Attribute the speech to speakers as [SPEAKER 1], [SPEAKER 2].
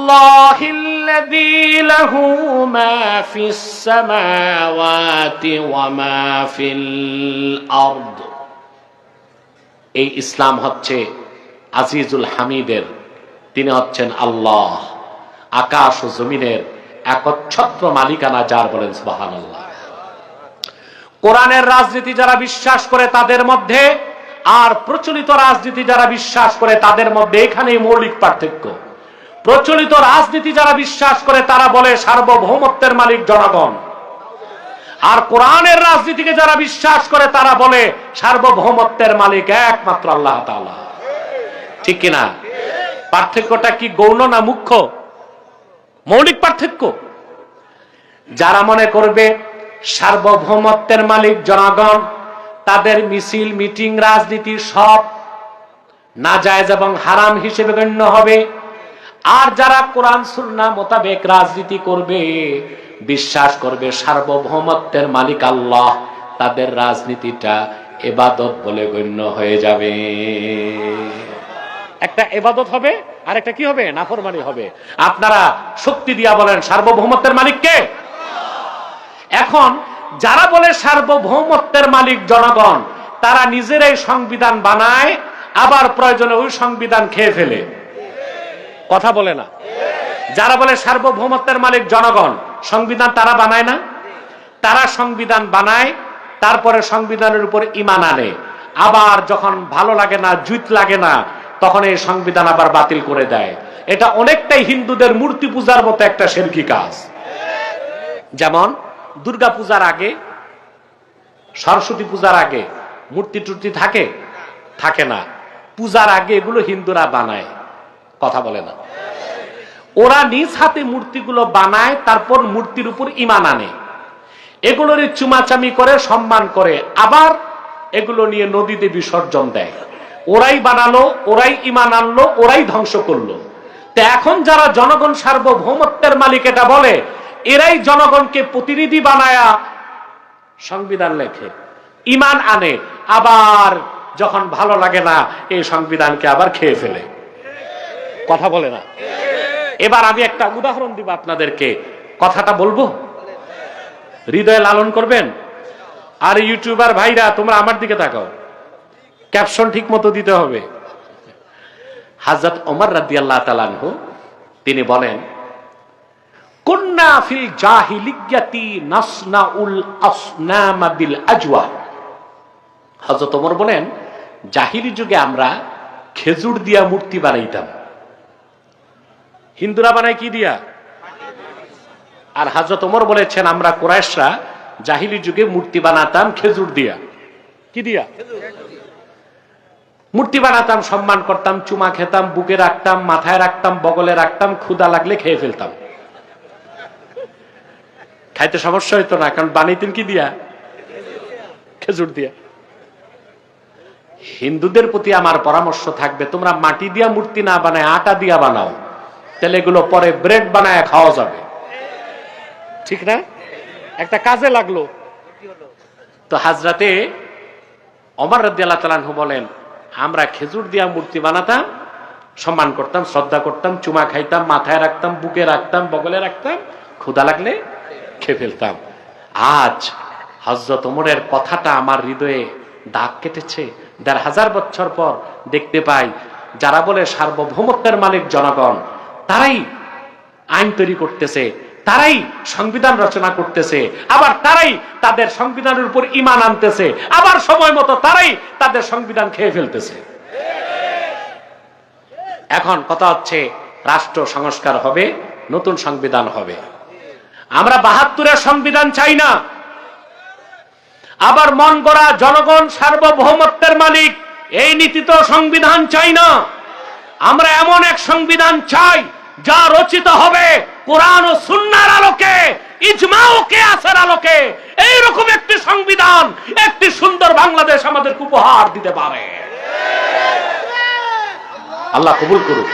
[SPEAKER 1] الله الذي له ما في السماوات وما في الأرض এই ইসলাম হচ্ছে আজিজুল হামিদের তিনি হচ্ছেন আল্লাহ আকাশ ও জমিনের একচ্ছত্র মালিকানা যার বলেন সুবাহান আল্লাহ কোরআনের রাজনীতি যারা বিশ্বাস করে তাদের মধ্যে আর প্রচলিত রাজনীতি যারা বিশ্বাস করে তাদের মধ্যে এখানেই মৌলিক পার্থক্য প্রচলিত রাজনীতি যারা বিশ্বাস করে, তারা বলে সার্বভৌমত্বের মালিক জনগণ। আর কোরআনের রাজনীতিকে যারা বিশ্বাস করে, তারা বলে সার্বভৌমত্বের মালিক একমাত্র আল্লাহ ঠিক কিনা পার্থক্যটা কি গৌণ না মুখ্য মৌলিক পার্থক্য। যারা মনে করবে সার্বভৌমত্বের মালিক জনগণ, তাদের মিছিল, মিটিং, রাজনীতি সব না নাজায়েজ এবং হারাম হিসেবে গণ্য হবে। আর যারা কোরআন, সুন্না মোতাবেক রাজনীতি করবে, বিশ্বাস করবে সার্বভৌমত্বের মালিক আল্লাহ, তাদের রাজনীতিটা এবাদত বলে গণ্য হয়ে যাবে। একটা এবাদত হবে আর একটা কি হবে? নাফরমানি হবে। আপনারা শক্তি দিয়া বলেন, সার্বভৌমত্বের মালিককে এখন যারা বলে সার্বভৌমত্বের মালিক জনগণ, তারা নিজেরাই সংবিধান বানায়, আবার প্রয়োজনে ওই সংবিধান খেয়ে ফেলে। কথা বলে না। যারা বলে সার্বভৌমত্বের মালিক জনগণ, সংবিধান তারা বানায় না? তারা সংবিধান বানায়, তারপরে সংবিধানের উপর ইমান আনে। আবার যখন ভালো লাগে না জুত লাগে না, তখন এই সংবিধান আবার বাতিল করে দেয়। এটা অনেকটাই হিন্দুদের মূর্তি পূজার মতো একটা শেরকি কাজ। যেমন দুর্গা পূজার আগে, সরস্বতী পূজার আগে মূর্তি টুর্তি থাকে? থাকে না। পূজার আগে এগুলো হিন্দুরা বানায়। কথা বলে না। ওরা নিজ হাতে মূর্তিগুলো বানায়, তারপর মূর্তির উপর ইমান আনে। এগুলোর চুমাচামি করে, সম্মান করে, আবার এগুলো নিয়ে নদীতে বিসর্জন দেয়। ওরাই বানালো, ওরাই ইমান আনলো, ওরাই ধ্বংস করল। তো এখন যারা জনগণ সার্বভৌমত্বের মালিক, এটা বলে, এরাই জনগণকে প্রতিনিধি বানায়া সংবিধান লেখে ইমান আনে, আবার যখন ভালো লাগে না, এই সংবিধানকে আবার খেয়ে ফেলে। কথা বলে না। এবার আমি একটা উদাহরণ দিব আপনাদেরকে। কথাটা বলব? হৃদয়ে লালন করবেন? আর ইউটিউবার ভাইরা, তোমরা আমার দিকে তাকাও। ক্যাপশন ঠিক মতো দিতে হবে। হাজরত ওমর রাদি আল্লাহ তালানহু তিনি বলেন কন্যা ফিল জাহিলিয়াতি নাসনা উল আসনামা বিল আজওয়া। হজরত ওমর বলেন, জাহিলি যুগে আমরা খেজুর দিয়া মূর্তি বানাইতাম। হিন্দুরা বানায় কি দিয়া? আর হাজরত ওমর বলেছেন, আমরা কোরাইশরা জাহিলি যুগে মূর্তি বানাতাম খেজুর দিয়া। কি দিয়া? মূর্তি বানাতাম, সম্মান করতাম, চুমা খেতাম, বুকে রাখতাম, মাথায় রাখতাম, বগলে রাখতাম ক্ষুদা লাগলে খেয়ে ফেলতাম। খাইতে সমস্যা হইতো না, কারণ বানাইতেন কি দিয়া? খেজুর দিয়া। হিন্দুদের প্রতি আমার পরামর্শ থাকবে, তোমরা মাটি দিয়া মূর্তি না বানায়, আটা দিয়া বানাও। তাহলে এগুলো পরে ব্রেড বানায় খাওয়া যাবে। ঠিক না? একটা কাজে লাগল। তো হাজরাতে অমর রদ্দি বলেন, আমরা খেজুর দিয়া মূর্তি বানাতাম, সম্মান করতাম, শ্রদ্ধা করতাম, চুমা খাইতাম, মাথায় রাখতাম, বুকে রাখতাম, বগলে রাখতাম ক্ষুদা লাগলে খেয়ে ফেলতাম। আজ হজরত ওমরের কথাটা আমার হৃদয়ে দাগ কেটেছে। দেড় হাজার বছর পর দেখতে পাই, যারা বলে সার্বভৌমত্বের মালিক জনগণ তারাই আইন তৈরি করতেছে, তারাই সংবিধান রচনা করতেছে, আবার তারাই তাদের সংবিধানের উপর ইমান আনতেছে, আবার সময় মতো তারাই তাদের সংবিধান খেয়ে ফেলতেছে। এখন কথা হচ্ছে, রাষ্ট্র সংস্কার হবে, নতুন সংবিধান হবে। আমরা বাহাত্তরের সংবিধান চাই না। আবার মন গড়া জনগণ সার্বভৌমত্বের মালিক, এই নীতি তো সংবিধান চাই না। আমরা এমন এক সংবিধান চাই যা রচিত হবে কোরআন ও সুন্নার আলোকে, ইজমাও কে আসার আলোকে, এইরকম একটি সংবিধান, একটি সুন্দর বাংলাদেশ আমাদের উপহার দিতে পারে। আল্লাহ কবুল করুক।